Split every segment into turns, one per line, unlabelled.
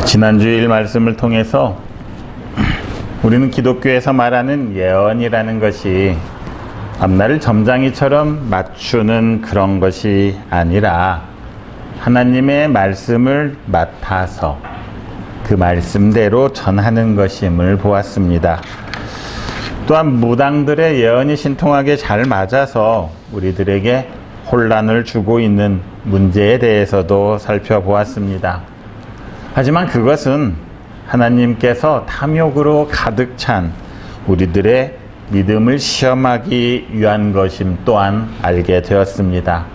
네, 지난주일 말씀을 통해서 우리는 기독교에서 말하는 예언이라는 것이 앞날을 점장이처럼 맞추는 그런 것이 아니라 하나님의 말씀을 맡아서 그 말씀대로 전하는 것임을 보았습니다. 또한 무당들의 예언이 신통하게 잘 맞아서 우리들에게 혼란을 주고 있는 문제에 대해서도 살펴보았습니다. 하지만 그것은 하나님께서 탐욕으로 가득 찬 우리들의 믿음을 시험하기 위한 것임 또한 알게 되었습니다.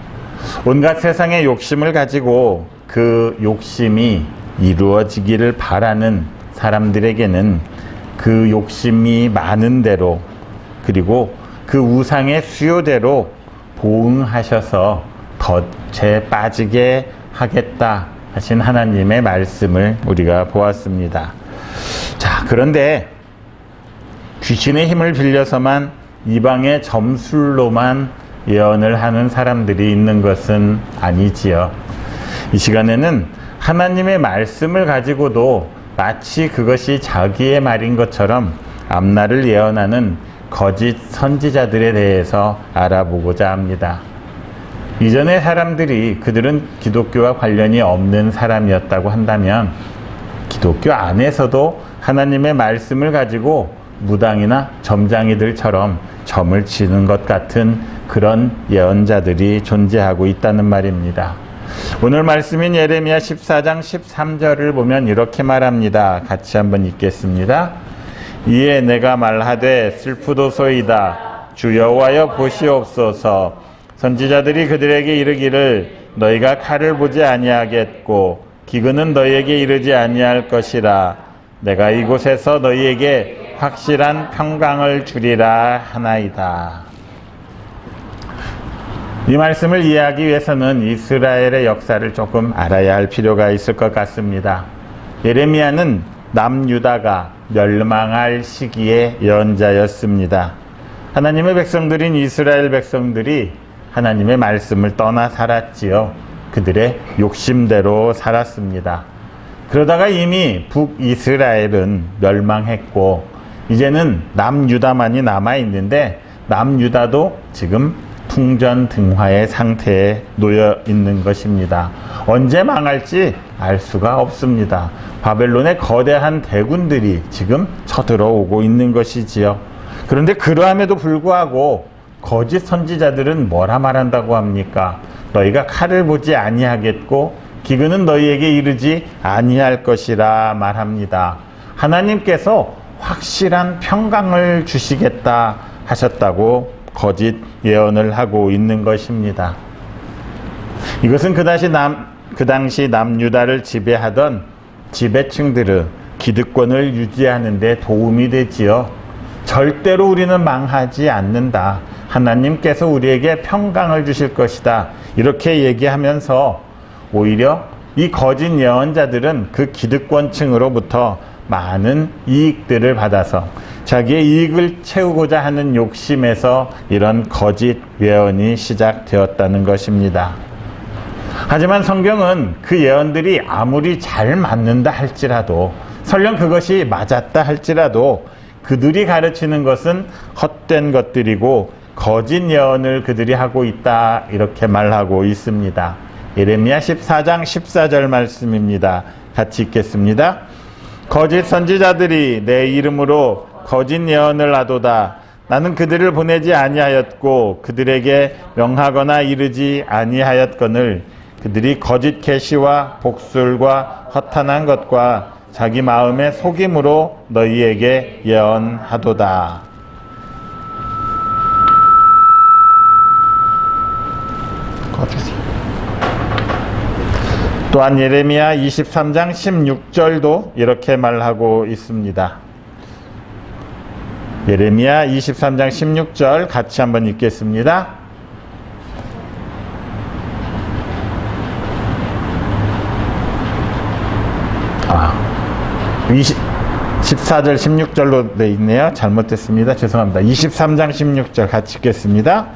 온갖 세상의 욕심을 가지고 그 욕심이 이루어지기를 바라는 사람들에게는 그 욕심이 많은 대로 그리고 그 우상의 수요대로 보응하셔서 덫에 빠지게 하겠다 하신 하나님의 말씀을 우리가 보았습니다. 자, 그런데 귀신의 힘을 빌려서만 이방의 점술로만 예언을 하는 사람들이 있는 것은 아니지요. 이 시간에는 하나님의 말씀을 가지고도 마치 그것이 자기의 말인 것처럼 앞날을 예언하는 거짓 선지자들에 대해서 알아보고자 합니다. 이전의 사람들이 그들은 기독교와 관련이 없는 사람이었다고 한다면 기독교 안에서도 하나님의 말씀을 가지고 무당이나 점장이들처럼 점을 치는 것 같은 그런 예언자들이 존재하고 있다는 말입니다. 오늘 말씀인 예레미야 14장 13절을 보면 이렇게 말합니다. 같이 한번 읽겠습니다. 이에 내가 말하되 슬프도소이다. 주 여호와여 보시옵소서. 선지자들이 그들에게 이르기를 너희가 칼을 보지 아니하겠고 기근은 너희에게 이르지 아니할 것이라. 내가 이곳에서 너희에게 확실한 평강을 주리라 하나이다. 이 말씀을 이해하기 위해서는 이스라엘의 역사를 조금 알아야 할 필요가 있을 것 같습니다. 예레미야는 남유다가 멸망할 시기의 예언자였습니다. 하나님의 백성들인 이스라엘 백성들이 하나님의 말씀을 떠나 살았지요. 그들의 욕심대로 살았습니다. 그러다가 이미 북이스라엘은 멸망했고 이제는 남유다만이 남아 있는데 남유다도 지금 풍전등화의 상태에 놓여 있는 것입니다. 언제 망할지 알 수가 없습니다. 바벨론의 거대한 대군들이 지금 쳐들어오고 있는 것이지요. 그런데 그러함에도 불구하고 거짓 선지자들은 뭐라 말한다고 합니까? 너희가 칼을 보지 아니하겠고 기근은 너희에게 이르지 아니할 것이라 말합니다. 하나님께서 확실한 평강을 주시겠다 하셨다고 거짓 예언을 하고 있는 것입니다. 이것은 그 당시 남, 그 당시 남유다를 지배하던 지배층들의 기득권을 유지하는 데 도움이 되지요. 절대로 우리는 망하지 않는다. 하나님께서 우리에게 평강을 주실 것이다. 이렇게 얘기하면서 오히려 이 거짓 예언자들은 그 기득권층으로부터 많은 이익들을 받아서 자기의 이익을 채우고자 하는 욕심에서 이런 거짓 예언이 시작되었다는 것입니다. 하지만 성경은 그 예언들이 아무리 잘 맞는다 할지라도 설령 그것이 맞았다 할지라도 그들이 가르치는 것은 헛된 것들이고 거짓 예언을 그들이 하고 있다 이렇게 말하고 있습니다. 예레미야 14장 14절 말씀입니다. 같이 읽겠습니다. 거짓 선지자들이 내 이름으로 거짓 예언을 하도다. 나는 그들을 보내지 아니하였고 그들에게 명하거나 이르지 아니하였거늘 그들이 거짓 계시와 복술과 허탄한 것과 자기 마음의 속임으로 너희에게 예언하도다. 또한 예레미야 23장 16절도 이렇게 말하고 있습니다. 예레미야 23장 16절 같이 한번 읽겠습니다. 아, 20, 14절 16절로 돼 있네요. 잘못됐습니다. 죄송합니다. 23장 16절 같이 읽겠습니다.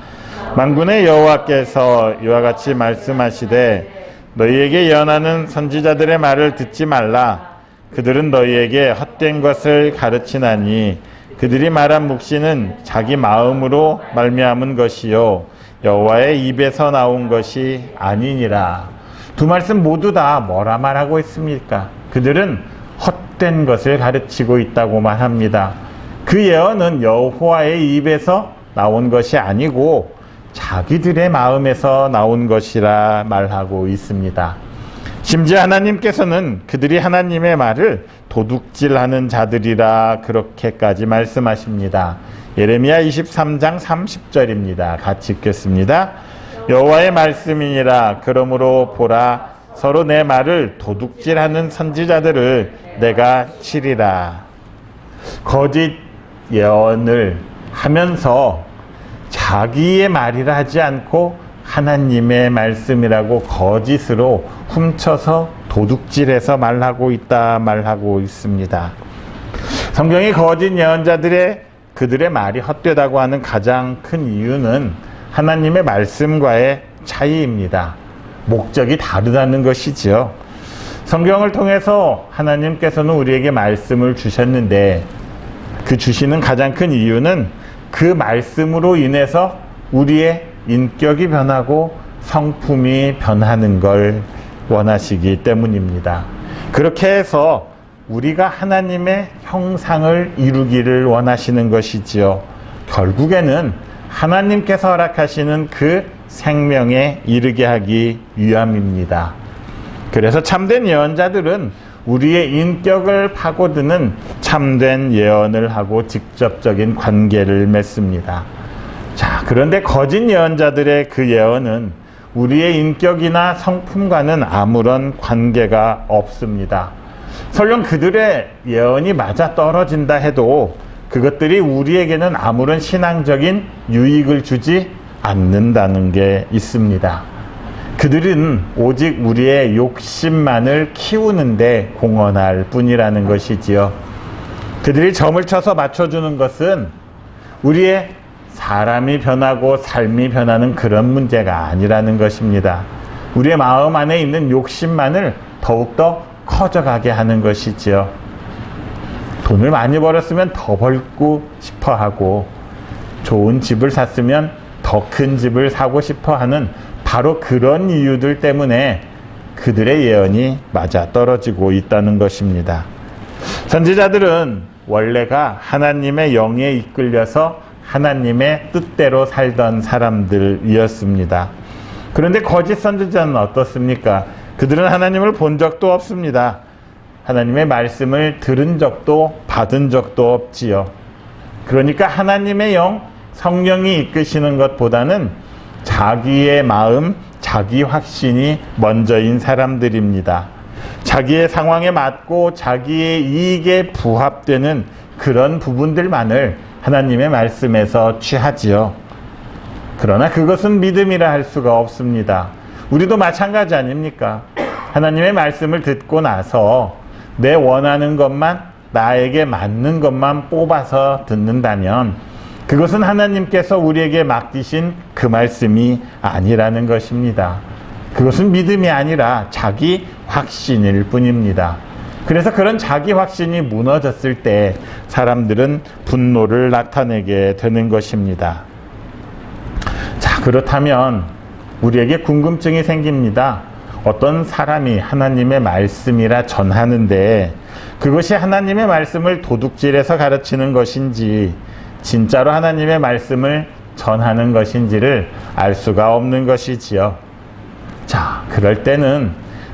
만군의 여호와께서 이와 같이 말씀하시되 너희에게 예언하는 선지자들의 말을 듣지 말라 그들은 너희에게 헛된 것을 가르치나니 그들이 말한 묵시는 자기 마음으로 말미암은 것이요 여호와의 입에서 나온 것이 아니니라. 두 말씀 모두 다 뭐라 말하고 있습니까? 그들은 헛된 것을 가르치고 있다고 말합니다. 그 예언은 여호와의 입에서 나온 것이 아니고 자기들의 마음에서 나온 것이라 말하고 있습니다. 심지어 하나님께서는 그들이 하나님의 말을 도둑질하는 자들이라 그렇게까지 말씀하십니다. 예레미야 23장 30절입니다. 같이 읽겠습니다. 여호와의 말씀이니라 그러므로 보라 서로 내 말을 도둑질하는 선지자들을 내가 치리라. 거짓 예언을 하면서 자기의 말이라 하지 않고 하나님의 말씀이라고 거짓으로 훔쳐서 도둑질해서 말하고 있다 말하고 있습니다. 성경이 거짓 예언자들의 그들의 말이 헛되다고 하는 가장 큰 이유는 하나님의 말씀과의 차이입니다. 목적이 다르다는 것이지요. 성경을 통해서 하나님께서는 우리에게 말씀을 주셨는데 그 주시는 가장 큰 이유는 그 말씀으로 인해서 우리의 인격이 변하고 성품이 변하는 걸 원하시기 때문입니다. 그렇게 해서 우리가 하나님의 형상을 이루기를 원하시는 것이지요. 결국에는 하나님께서 허락하시는 그 생명에 이르게 하기 위함입니다. 그래서 참된 예언자들은 우리의 인격을 파고드는 참된 예언을 하고 직접적인 관계를 맺습니다. 자, 그런데 거짓 예언자들의 그 예언은 우리의 인격이나 성품과는 아무런 관계가 없습니다. 설령 그들의 예언이 맞아 떨어진다 해도 그것들이 우리에게는 아무런 신앙적인 유익을 주지 않는다는 게 있습니다. 그들은 오직 우리의 욕심만을 키우는데 공헌할 뿐이라는 것이지요. 그들이 점을 쳐서 맞춰주는 것은 우리의 사람이 변하고 삶이 변하는 그런 문제가 아니라는 것입니다. 우리의 마음 안에 있는 욕심만을 더욱더 커져가게 하는 것이지요. 돈을 많이 벌었으면 더 벌고 싶어 하고 좋은 집을 샀으면 더 큰 집을 사고 싶어 하는 바로 그런 이유들 때문에 그들의 예언이 맞아 떨어지고 있다는 것입니다. 선지자들은 원래가 하나님의 영에 이끌려서 하나님의 뜻대로 살던 사람들이었습니다. 그런데 거짓 선지자는 어떻습니까? 그들은 하나님을 본 적도 없습니다. 하나님의 말씀을 들은 적도 받은 적도 없지요. 그러니까 하나님의 영, 성령이 이끄시는 것보다는 자기의 마음, 자기 확신이 먼저인 사람들입니다. 자기의 상황에 맞고 자기의 이익에 부합되는 그런 부분들만을 하나님의 말씀에서 취하지요. 그러나 그것은 믿음이라 할 수가 없습니다. 우리도 마찬가지 아닙니까? 하나님의 말씀을 듣고 나서 내 원하는 것만 나에게 맞는 것만 뽑아서 듣는다면 그것은 하나님께서 우리에게 맡기신 그 말씀이 아니라는 것입니다. 그것은 믿음이 아니라 자기 확신일 뿐입니다. 그래서 그런 자기 확신이 무너졌을 때 사람들은 분노를 나타내게 되는 것입니다. 자, 그렇다면 우리에게 궁금증이 생깁니다. 어떤 사람이 하나님의 말씀이라 전하는데 그것이 하나님의 말씀을 도둑질해서 가르치는 것인지 진짜로 하나님의 말씀을 전하는 것인지를 알 수가 없는 것이지요. 자, 그럴 때는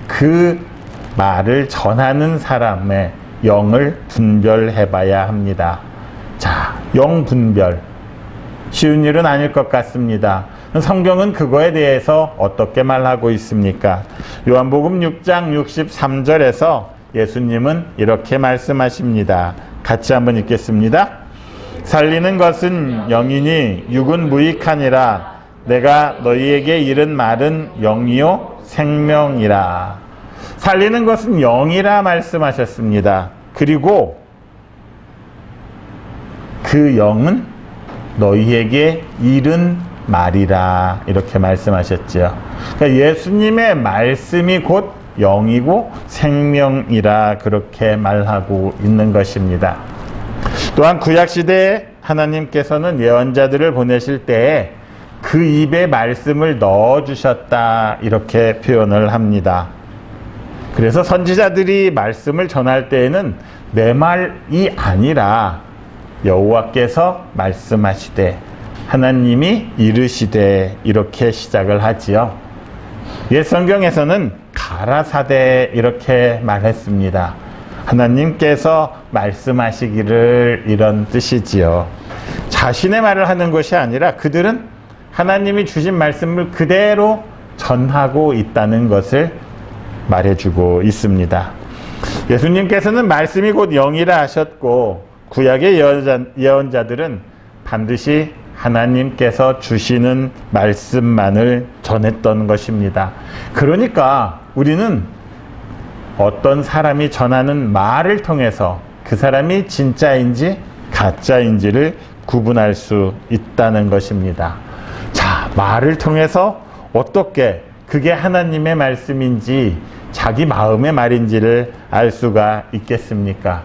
그 말을 전하는 사람의 영을 분별해 봐야 합니다. 자, 영 분별. 쉬운 일은 아닐 것 같습니다. 성경은 그거에 대해서 어떻게 말하고 있습니까? 요한복음 6장 63절에서 예수님은 이렇게 말씀하십니다. 같이 한번 읽겠습니다. 살리는 것은 영이니 육은 무익하니라. 내가 너희에게 이른 말은 영이요 생명이라. 살리는 것은 영이라 말씀하셨습니다. 그리고 그 영은 너희에게 이른 말이라 이렇게 말씀하셨지요. 그러니까 예수님의 말씀이 곧 영이고 생명이라 그렇게 말하고 있는 것입니다. 또한 구약 시대에 하나님께서는 예언자들을 보내실 때에 그 입에 말씀을 넣어 주셨다 이렇게 표현을 합니다. 그래서 선지자들이 말씀을 전할 때에는 내 말이 아니라 여호와께서 말씀하시되 하나님이 이르시되 이렇게 시작을 하지요. 옛 성경에서는 가라사대 이렇게 말했습니다. 하나님께서 말씀하시기를 이런 뜻이지요. 자신의 말을 하는 것이 아니라 그들은 하나님이 주신 말씀을 그대로 전하고 있다는 것을 말해주고 있습니다. 예수님께서는 말씀이 곧 영이라 하셨고 구약의 예언자, 예언자들은 반드시 하나님께서 주시는 말씀만을 전했던 것입니다. 그러니까 우리는 어떤 사람이 전하는 말을 통해서 그 사람이 진짜인지 가짜인지를 구분할 수 있다는 것입니다. 자, 말을 통해서 어떻게 그게 하나님의 말씀인지 자기 마음의 말인지를 알 수가 있겠습니까?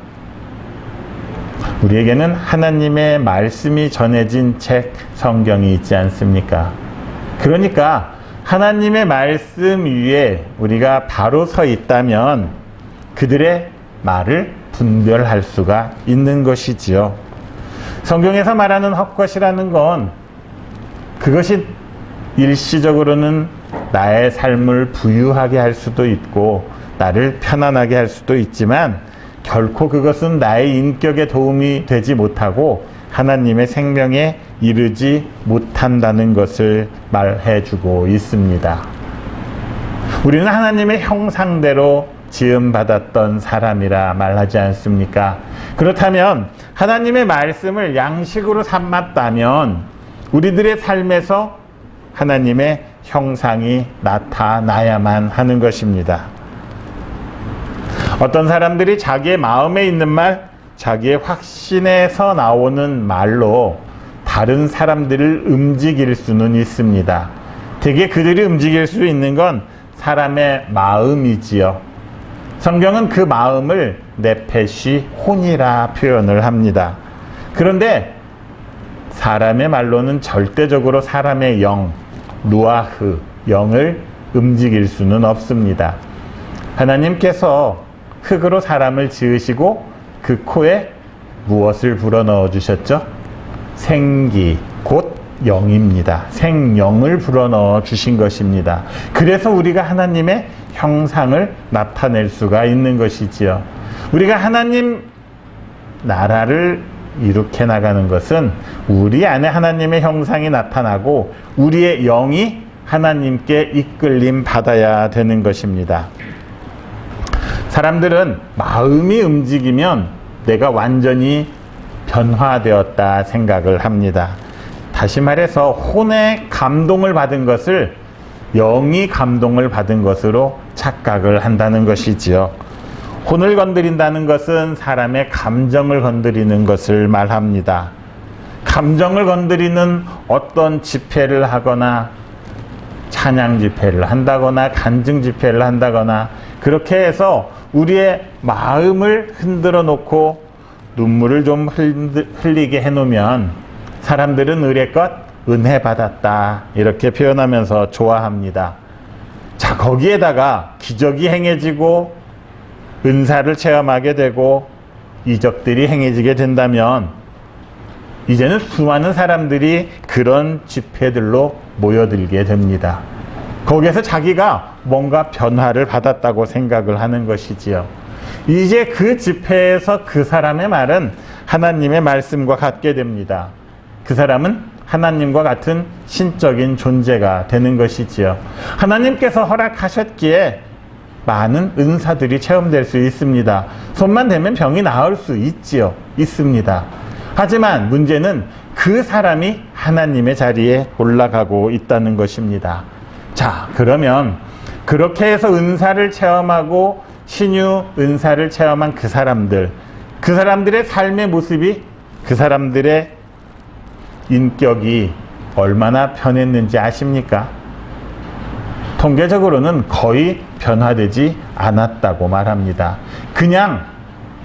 우리에게는 하나님의 말씀이 전해진 책 성경이 있지 않습니까? 그러니까 하나님의 말씀 위에 우리가 바로 서 있다면 그들의 말을 분별할 수가 있는 것이지요. 성경에서 말하는 헛것이라는 건 그것이 일시적으로는 나의 삶을 부유하게 할 수도 있고 나를 편안하게 할 수도 있지만 결코 그것은 나의 인격에 도움이 되지 못하고 하나님의 생명에 이르지 못한다는 것을 말해 주고 있습니다. 우리는 하나님의 형상대로 지음받았던 사람이라 말하지 않습니까? 그렇다면 하나님의 말씀을 양식으로 삼았다면 우리들의 삶에서 하나님의 형상이 나타나야만 하는 것입니다. 어떤 사람들이 자기의 마음에 있는 말, 자기의 확신에서 나오는 말로 다른 사람들을 움직일 수는 있습니다. 대개 그들이 움직일 수 있는 건 사람의 마음이지요. 성경은 그 마음을 네페시 혼이라 표현을 합니다. 그런데 사람의 말로는 절대적으로 사람의 영, 루아흐, 영을 움직일 수는 없습니다. 하나님께서 흙으로 사람을 지으시고 그 코에 무엇을 불어넣어 주셨죠? 생기, 곧 영입니다. 생영을 불어넣어 주신 것입니다. 그래서 우리가 하나님의 형상을 나타낼 수가 있는 것이지요. 우리가 하나님 나라를 이룩해 나가는 것은 우리 안에 하나님의 형상이 나타나고 우리의 영이 하나님께 이끌림 받아야 되는 것입니다. 사람들은 마음이 움직이면 내가 완전히 변화되었다 생각을 합니다. 다시 말해서 혼의 감동을 받은 것을 영이 감동을 받은 것으로 착각을 한다는 것이지요. 혼을 건드린다는 것은 사람의 감정을 건드리는 것을 말합니다. 감정을 건드리는 어떤 집회를 하거나 찬양 집회를 한다거나 간증 집회를 한다거나 그렇게 해서 우리의 마음을 흔들어 놓고 눈물을 좀 흘리게 해 놓으면 사람들은 의뢰껏 은혜 받았다 이렇게 표현하면서 좋아합니다. 자 거기에다가 기적이 행해지고 은사를 체험하게 되고 이적들이 행해지게 된다면 이제는 수많은 사람들이 그런 집회들로 모여들게 됩니다. 거기에서 자기가 뭔가 변화를 받았다고 생각을 하는 것이지요. 이제 그 집회에서 그 사람의 말은 하나님의 말씀과 같게 됩니다. 그 사람은 하나님과 같은 신적인 존재가 되는 것이지요. 하나님께서 허락하셨기에 많은 은사들이 체험될 수 있습니다. 손만 대면 병이 나을 수 있지요. 있습니다. 하지만 문제는 그 사람이 하나님의 자리에 올라가고 있다는 것입니다. 자, 그러면 그렇게 해서 은사를 체험하고 신유 은사를 체험한 그 사람들, 그 사람들의 삶의 모습이 그 사람들의 인격이 얼마나 변했는지 아십니까? 통계적으로는 거의 변화되지 않았다고 말합니다. 그냥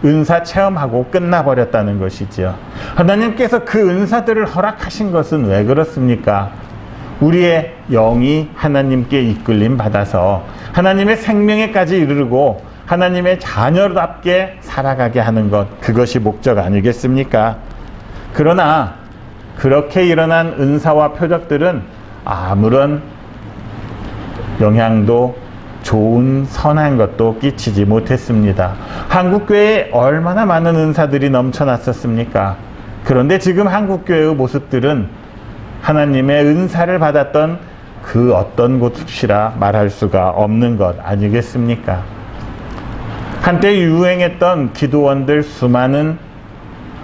은사 체험하고 끝나버렸다는 것이지요. 하나님께서 그 은사들을 허락하신 것은 왜 그렇습니까? 우리의 영이 하나님께 이끌림 받아서 하나님의 생명에까지 이르고 하나님의 자녀답게 살아가게 하는 것, 그것이 목적 아니겠습니까? 그러나 그렇게 일어난 은사와 표적들은 아무런 영향도 좋은 선한 것도 끼치지 못했습니다. 한국교회에 얼마나 많은 은사들이 넘쳐났었습니까? 그런데 지금 한국교회의 모습들은 하나님의 은사를 받았던 그 어떤 곳이라 말할 수가 없는 것 아니겠습니까? 한때 유행했던 기도원들 수많은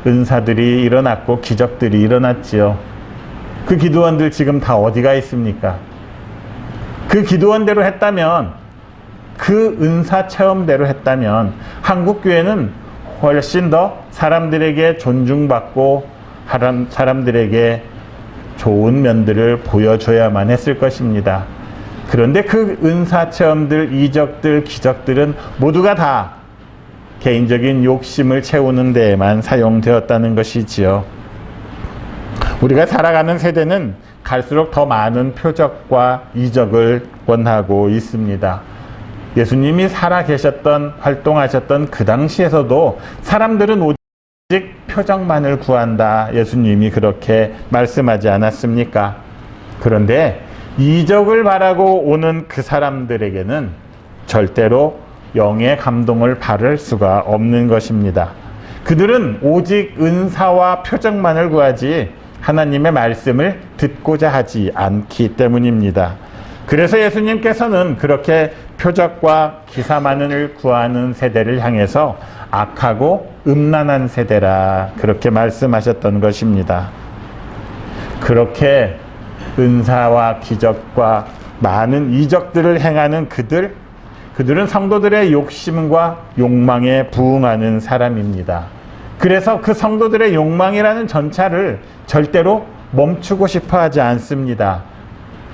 은사들이 일어났고 기적들이 일어났지요. 그 기도원들 지금 다 어디가 있습니까? 그 기도원대로 했다면 그 은사 체험대로 했다면 한국 교회는 훨씬 더 사람들에게 존중받고 사람들에게 좋은 면들을 보여줘야만 했을 것입니다. 그런데 그 은사 체험들, 이적들, 기적들은 모두가 다 개인적인 욕심을 채우는 데에만 사용되었다는 것이지요. 우리가 살아가는 세대는 갈수록 더 많은 표적과 이적을 원하고 있습니다. 예수님이 살아 계셨던, 활동하셨던 그 당시에서도 사람들은 오직 표적만을 구한다. 예수님이 그렇게 말씀하지 않았습니까? 그런데 이적을 바라고 오는 그 사람들에게는 절대로 영의 감동을 바를 수가 없는 것입니다. 그들은 오직 은사와 표적만을 구하지 하나님의 말씀을 듣고자 하지 않기 때문입니다. 그래서 예수님께서는 그렇게 표적과 기사만을 구하는 세대를 향해서 악하고 음란한 세대라 그렇게 말씀하셨던 것입니다. 그렇게 은사와 기적과 많은 이적들을 행하는 그들, 그들은 성도들의 욕심과 욕망에 부응하는 사람입니다. 그래서 그 성도들의 욕망이라는 전차를 절대로 멈추고 싶어 하지 않습니다.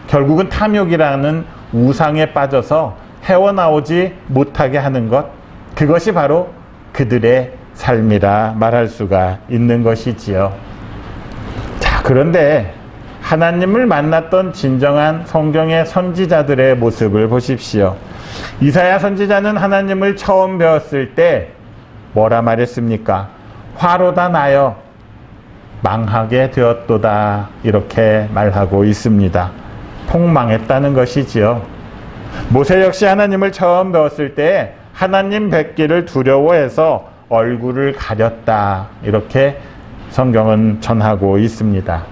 결국은 탐욕이라는 우상에 빠져서 헤어나오지 못하게 하는 것, 그것이 바로 그들의 삶이라 말할 수가 있는 것이지요. 자, 그런데 하나님을 만났던 진정한 성경의 선지자들의 모습을 보십시오. 이사야 선지자는 하나님을 처음 배웠을 때 뭐라 말했습니까? 화로다 나여 망하게 되었도다 이렇게 말하고 있습니다. 폭망했다는 것이지요. 모세 역시 하나님을 처음 배웠을 때 하나님 뵙기를 두려워해서 얼굴을 가렸다 이렇게 성경은 전하고 있습니다.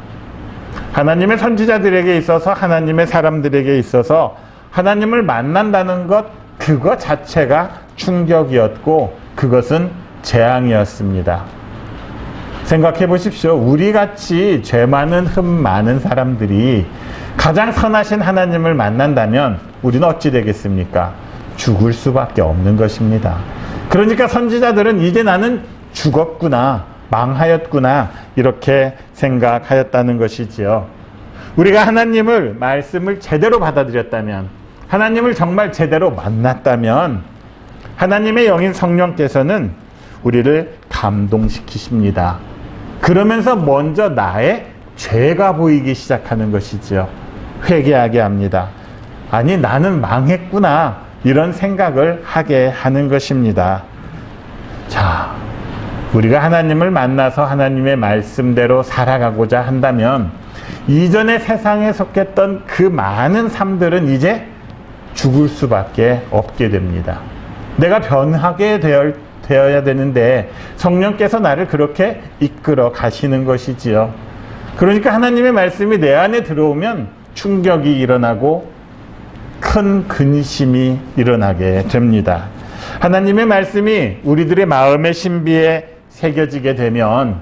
하나님의 선지자들에게 있어서 하나님의 사람들에게 있어서 하나님을 만난다는 것 그것 자체가 충격이었고 그것은 재앙이었습니다. 생각해 보십시오. 우리 같이 죄 많은 흠 많은 사람들이 가장 선하신 하나님을 만난다면 우리는 어찌 되겠습니까? 죽을 수밖에 없는 것입니다. 그러니까 선지자들은 이제 나는 죽었구나, 망하였구나, 이렇게 생각하였다는 것이지요. 우리가 하나님을, 말씀을 제대로 받아들였다면, 하나님을 정말 제대로 만났다면, 하나님의 영인 성령께서는 우리를 감동시키십니다. 그러면서 먼저 나의 죄가 보이기 시작하는 것이지요. 회개하게 합니다. 아니, 나는 망했구나. 이런 생각을 하게 하는 것입니다. 자, 우리가 하나님을 만나서 하나님의 말씀대로 살아가고자 한다면, 이전에 세상에 속했던 그 많은 삶들은 이제 죽을 수밖에 없게 됩니다. 내가 변하게 되어, 되어야 되는데 성령께서 나를 그렇게 이끌어 가시는 것이지요. 그러니까 하나님의 말씀이 내 안에 들어오면 충격이 일어나고 큰 근심이 일어나게 됩니다. 하나님의 말씀이 우리들의 마음의 신비에 새겨지게 되면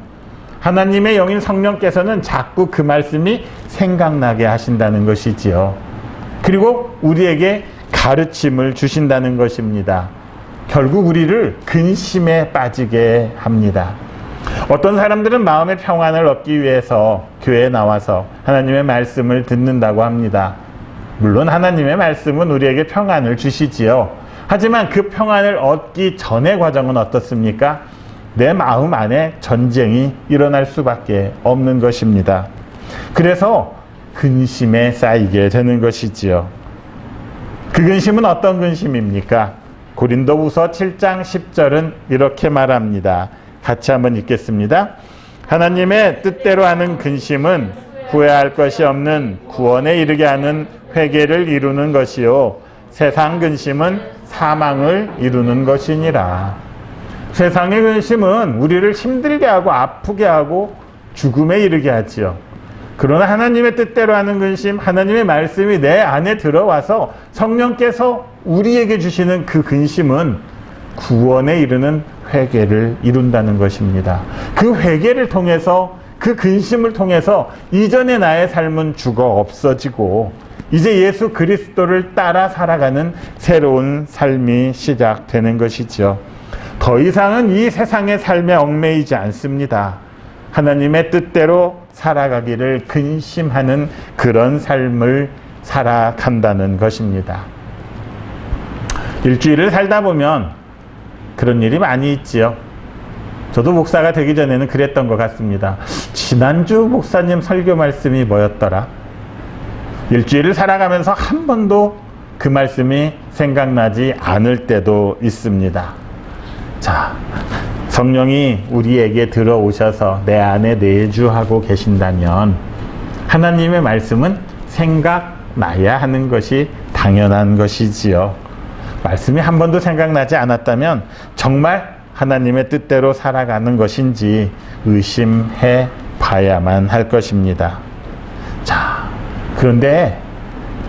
하나님의 영인 성령께서는 자꾸 그 말씀이 생각나게 하신다는 것이지요. 그리고 우리에게 가르침을 주신다는 것입니다. 결국 우리를 근심에 빠지게 합니다. 어떤 사람들은 마음의 평안을 얻기 위해서 교회에 나와서 하나님의 말씀을 듣는다고 합니다. 물론 하나님의 말씀은 우리에게 평안을 주시지요. 하지만 그 평안을 얻기 전의 과정은 어떻습니까? 내 마음 안에 전쟁이 일어날 수밖에 없는 것입니다. 그래서 근심에 쌓이게 되는 것이지요. 그 근심은 어떤 근심입니까? 고린도후서 7장 10절은 이렇게 말합니다. 같이 한번 읽겠습니다. 하나님의 뜻대로 하는 근심은 후회할 것이 없는 구원에 이르게 하는 회개를 이루는 것이요 세상 근심은 사망을 이루는 것이니라. 세상의 근심은 우리를 힘들게 하고 아프게 하고 죽음에 이르게 하지요. 그러나 하나님의 뜻대로 하는 근심, 하나님의 말씀이 내 안에 들어와서 성령께서 우리에게 주시는 그 근심은 구원에 이르는 회개를 이룬다는 것입니다. 그 회개를 통해서 그 근심을 통해서 이전의 나의 삶은 죽어 없어지고 이제 예수 그리스도를 따라 살아가는 새로운 삶이 시작되는 것이죠. 더 이상은 이 세상의 삶에 얽매이지 않습니다. 하나님의 뜻대로 살아가기를 근심하는 그런 삶을 살아간다는 것입니다. 일주일을 살다 보면 그런 일이 많이 있지요. 저도 목사가 되기 전에는 그랬던 것 같습니다. 지난주 목사님 설교 말씀이 뭐였더라? 일주일을 살아가면서 한 번도 그 말씀이 생각나지 않을 때도 있습니다. 자, 성령이 우리에게 들어오셔서 내 안에 내주하고 계신다면 하나님의 말씀은 생각나야 하는 것이 당연한 것이지요. 말씀이 한 번도 생각나지 않았다면 정말 하나님의 뜻대로 살아가는 것인지 의심해 봐야만 할 것입니다. 자, 그런데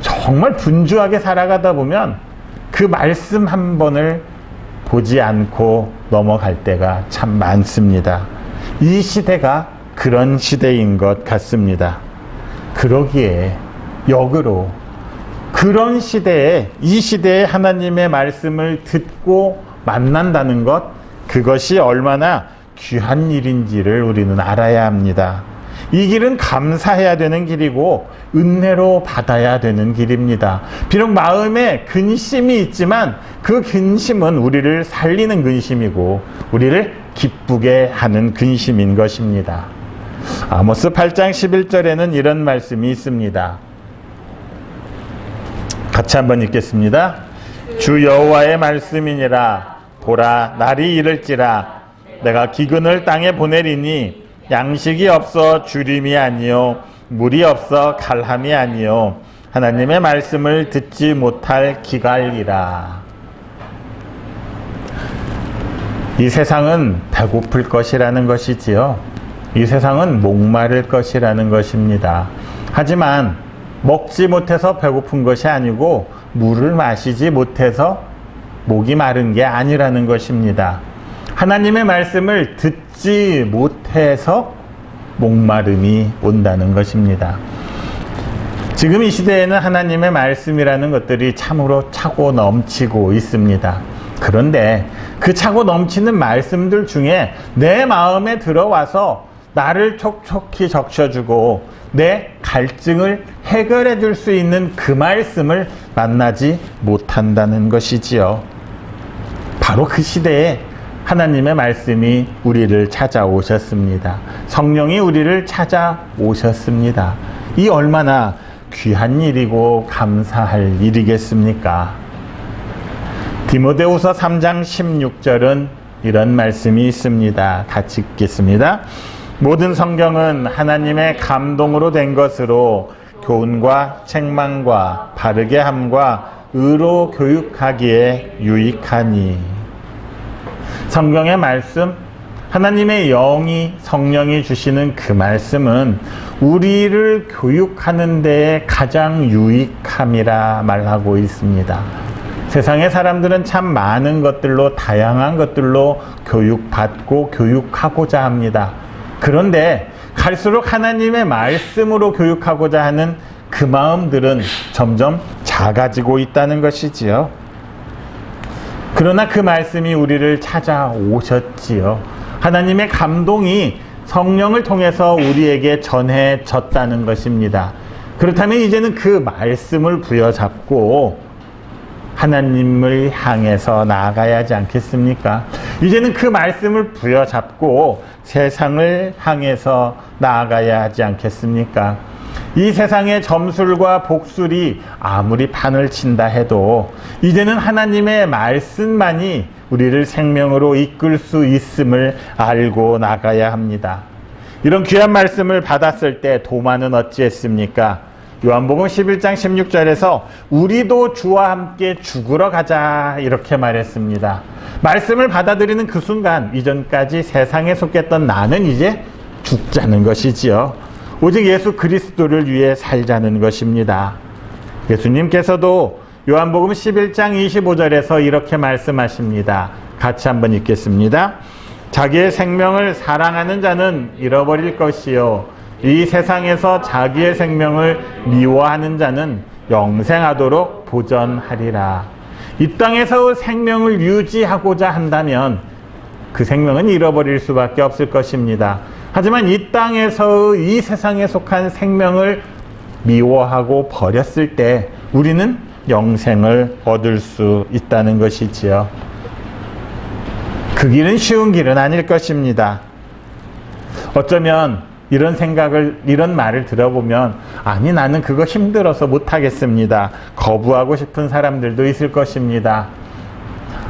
정말 분주하게 살아가다 보면 그 말씀 한 번을 보지 않고 넘어갈 때가 참 많습니다. 이 시대가 그런 시대인 것 같습니다. 그러기에 역으로 그런 시대에 이 시대에 하나님의 말씀을 듣고 만난다는 것 그것이 얼마나 귀한 일인지를 우리는 알아야 합니다. 이 길은 감사해야 되는 길이고 은혜로 받아야 되는 길입니다. 비록 마음에 근심이 있지만 그 근심은 우리를 살리는 근심이고 우리를 기쁘게 하는 근심인 것입니다. 아모스 8장 11절에는 이런 말씀이 있습니다. 같이 한번 읽겠습니다. 주 여호와의 말씀이니라 보라 날이 이를지라. 내가 기근을 땅에 보내리니 양식이 없어 주림이 아니요 물이 없어 갈함이 아니요. 하나님의 말씀을 듣지 못할 기갈이라. 이 세상은 배고플 것이라는 것이지요. 이 세상은 목마를 것이라는 것입니다. 하지만 먹지 못해서 배고픈 것이 아니고 물을 마시지 못해서 목이 마른 게 아니라는 것입니다. 하나님의 말씀을 듣지 못해서 목마름이 온다는 것입니다. 지금 이 시대에는 하나님의 말씀이라는 것들이 참으로 차고 넘치고 있습니다. 그런데 그 차고 넘치는 말씀들 중에 내 마음에 들어와서 나를 촉촉히 적셔주고 내 갈증을 해결해 줄 수 있는 그 말씀을 만나지 못한다는 것이지요. 바로 그 시대에 하나님의 말씀이 우리를 찾아오셨습니다. 성령이 우리를 찾아오셨습니다. 이 얼마나 귀한 일이고 감사할 일이겠습니까? 디모데후서 3장 16절은 이런 말씀이 있습니다. 같이 읽겠습니다. 모든 성경은 하나님의 감동으로 된 것으로 교훈과 책망과 바르게 함과 의로 교육하기에 유익하니 성경의 말씀 하나님의 영이 성령이 주시는 그 말씀은 우리를 교육하는 데에 가장 유익함이라 말하고 있습니다. 세상의 사람들은 참 많은 것들로 다양한 것들로 교육받고 교육하고자 합니다. 그런데 갈수록 하나님의 말씀으로 교육하고자 하는 그 마음들은 점점 작아지고 있다는 것이지요. 그러나 그 말씀이 우리를 찾아오셨지요. 하나님의 감동이 성령을 통해서 우리에게 전해졌다는 것입니다. 그렇다면 이제는 그 말씀을 부여잡고 하나님을 향해서 나아가야 하지 않겠습니까? 이제는 그 말씀을 부여잡고 세상을 향해서 나아가야 하지 않겠습니까? 이 세상의 점술과 복술이 아무리 판을 친다 해도 이제는 하나님의 말씀만이 우리를 생명으로 이끌 수 있음을 알고 나가야 합니다. 이런 귀한 말씀을 받았을 때 도마는 어찌했습니까? 요한복음 11장 16절에서 우리도 주와 함께 죽으러 가자 이렇게 말했습니다. 말씀을 받아들이는 그 순간 이전까지 세상에 속했던 나는 이제 죽자는 것이지요. 오직 예수 그리스도를 위해 살자는 것입니다. 예수님께서도 요한복음 11장 25절에서 이렇게 말씀하십니다. 같이 한번 읽겠습니다. 자기의 생명을 사랑하는 자는 잃어버릴 것이요. 이 세상에서 자기의 생명을 미워하는 자는 영생하도록 보전하리라. 이 땅에서 생명을 유지하고자 한다면 그 생명은 잃어버릴 수밖에 없을 것입니다. 하지만 이 땅에서 이 세상에 속한 생명을 미워하고 버렸을 때 우리는 영생을 얻을 수 있다는 것이지요. 그 길은 쉬운 길은 아닐 것입니다. 어쩌면 이런 생각을, 이런 말을 들어보면, 아니, 나는 그거 힘들어서 못하겠습니다. 거부하고 싶은 사람들도 있을 것입니다.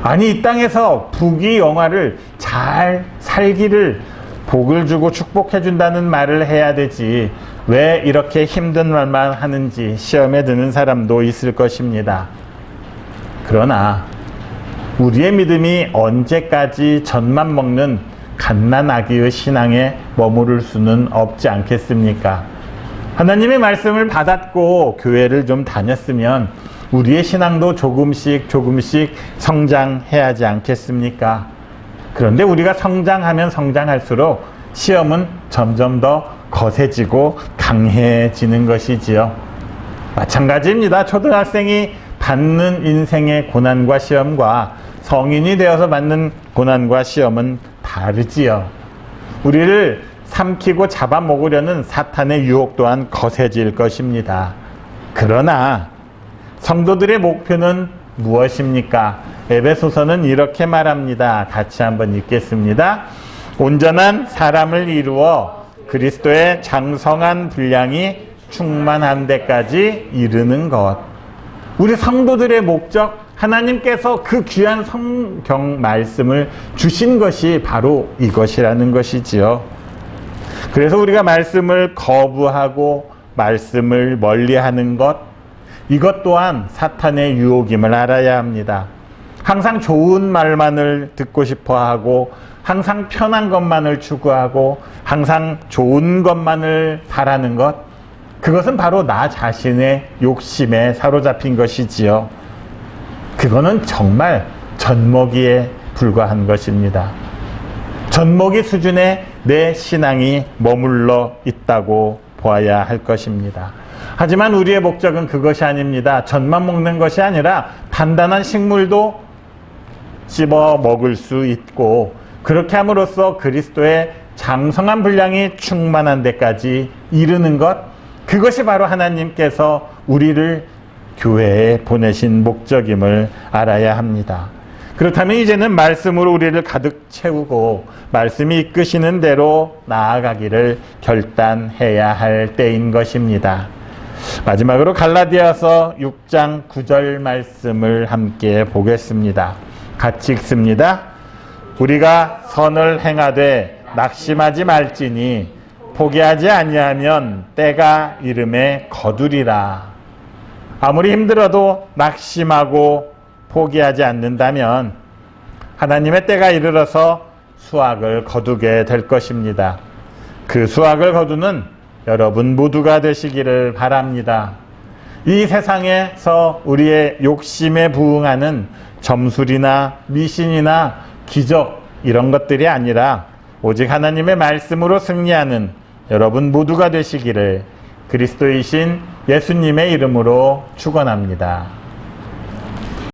아니, 이 땅에서 부귀 영화를 잘 살기를 복을 주고 축복해 준다는 말을 해야 되지. 왜 이렇게 힘든 말만 하는지 시험에 드는 사람도 있을 것입니다. 그러나 우리의 믿음이 언제까지 젖만 먹는 갓난아기의 신앙에 머무를 수는 없지 않겠습니까? 하나님의 말씀을 받았고 교회를 좀 다녔으면 우리의 신앙도 조금씩 조금씩 성장해야 하지 않겠습니까? 그런데 우리가 성장하면 성장할수록 시험은 점점 더 거세지고 강해지는 것이지요. 마찬가지입니다. 초등학생이 받는 인생의 고난과 시험과 성인이 되어서 받는 고난과 시험은 다르지요. 우리를 삼키고 잡아먹으려는 사탄의 유혹 또한 거세질 것입니다. 그러나 성도들의 목표는 무엇입니까? 에베소서는 이렇게 말합니다. 같이 한번 읽겠습니다. 온전한 사람을 이루어 그리스도의 장성한 분량이 충만한 데까지 이르는 것. 우리 성도들의 목적, 하나님께서 그 귀한 성경 말씀을 주신 것이 바로 이것이라는 것이지요. 그래서 우리가 말씀을 거부하고 말씀을 멀리 하는 것, 이것 또한 사탄의 유혹임을 알아야 합니다. 항상 좋은 말만을 듣고 싶어 하고, 항상 편한 것만을 추구하고, 항상 좋은 것만을 바라는 것, 그것은 바로 나 자신의 욕심에 사로잡힌 것이지요. 그거는 정말 젖먹이에 불과한 것입니다. 젖먹이 수준의 내 신앙이 머물러 있다고 보아야 할 것입니다. 하지만 우리의 목적은 그것이 아닙니다. 젖만 먹는 것이 아니라 단단한 식물도 씹어 먹을 수 있고 그렇게 함으로써 그리스도의 장성한 분량이 충만한 데까지 이르는 것 그것이 바로 하나님께서 우리를 교회에 보내신 목적임을 알아야 합니다. 그렇다면 이제는 말씀으로 우리를 가득 채우고 말씀이 이끄시는 대로 나아가기를 결단해야 할 때인 것입니다. 마지막으로 갈라디아서 6장 9절 말씀을 함께 보겠습니다. 같이 읽습니다. 우리가 선을 행하되 낙심하지 말지니 포기하지 아니하면 때가 이름에 거두리라. 아무리 힘들어도 낙심하고 포기하지 않는다면 하나님의 때가 이르러서 수확을 거두게 될 것입니다. 그 수확을 거두는 여러분 모두가 되시기를 바랍니다. 이 세상에서 우리의 욕심에 부응하는 점술이나 미신이나 기적 이런 것들이 아니라 오직 하나님의 말씀으로 승리하는 여러분 모두가 되시기를 그리스도이신 예수님의 이름으로 축원합니다.